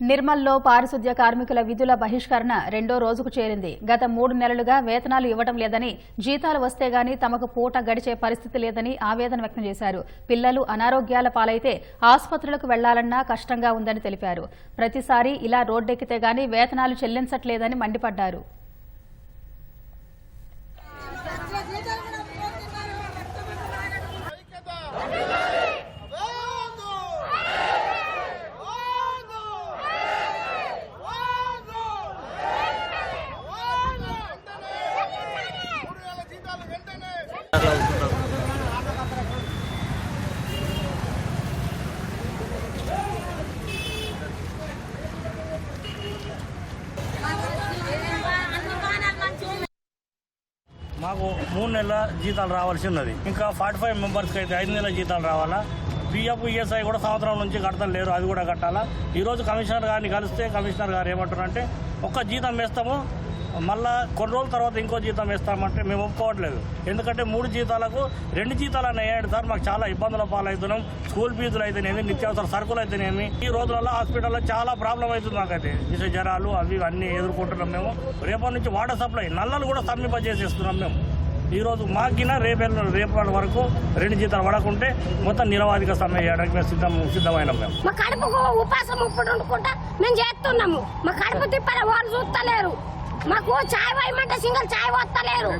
నిర్మల్లో పారిశుద్ధ్య కార్మికుల విధుల బహిష్కరణ రెండో రోజుకు చేరింది. గత మూడు నెలలుగా వేతనాలు ఇవ్వడం లేదని జీతాలు వస్తే గాని తమకు పూట గడిచే పరిస్థితి లేదని ఆవేదన వ్యక్తం చేశారు. పిల్లలు అనారోగ్యాల పాలైతే ఆసుపత్రులకు వెళ్ళాలన్నా కష్టంగా ఉందని తెలిపారు. ప్రతిసారి ఇలా రోడ్డెక్కితే గాని వేతనాలు చెల్లించట్లేదని మండిపడ్డారు. మాకు మూడు నెలల జీతాలు రావాల్సి ఉన్నది. ఇంకా ఫార్టీ ఫైవ్ మెంబర్స్కి అయితే ఐదు నెలల జీతాలు రావాలా? పిఎఫ్ ఈఎస్ఐ కూడా సంవత్సరం నుంచి కడతాం లేరు అది కూడా కట్టాలా? ఈరోజు కమిషనర్ గారిని కలిస్తే కమిషనర్ గారు ఏమంటారంటే ఒక్క జీతం వేస్తాము మళ్ళా కొన్ని రోజుల తర్వాత ఇంకో జీతం వేస్తామంటే మేము ఒప్పుకోవట్లేదు. ఎందుకంటే మూడు జీతాలకు రెండు జీతాలు అయ్యాడు సార్. మాకు చాలా ఇబ్బందుల పాలవుతున్నాం. స్కూల్ ఫీజులు అయితేనేమి నిత్యావసర సరుకులు అయితేనేమి. ఈ రోజులలో హాస్పిటల్లో చాలా ప్రాబ్లం అవుతుంది మాకైతే. విష జ్వరాలు అవి అన్నీ ఎదుర్కొంటున్నాం మేము. రేపటి నుంచి వాటర్ సప్లై నల్లలు కూడా స్తంభింపజేసేస్తున్నాం మేము. ఈ రోజు మాకిన రేపు రేపటి వరకు రెండు జీతాలు పడకుంటే మొత్తం నిరవాధిక సమ్మె చేయడానికి మేము సిద్ధం సిద్ధమైనాం మేము. మా కడుపుకు ఉపాసం ఉప్పుడు వండుకుంటా మేము చేస్తున్నాము. మా కడుపు తిప్పలే వాళ్ళు చూస్తలేరు. మాకు చాయ్ పోయమంటే సింగల్ చాయ్ వస్తలేరు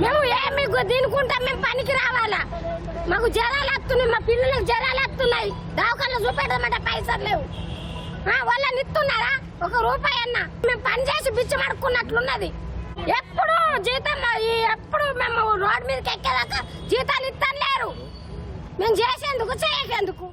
మేము ఏమి తినుకుంటాం మేము పనికి రావాలా? మాకు జ్వరాలు వస్తున్నాయి మా పిల్లలకు జ్వరాలు వస్తున్నాయి. దావకాళ్ళు చూపెట్టమంటే పైసలు లేవు. ఆ, వాళ్ళని ఇస్తున్నారా? ఒక రూపాయి అన్న. మేము పని చేసి బిచ్చం అడుక్కున్నట్లున్నది ఎప్పుడు జీతం ఎప్పుడు మేము రోడ్ మీదకి ఎక్కేదాకా జీతాలు ఇస్తలేరు మేము చేసేందుకు చేయకేందుకు?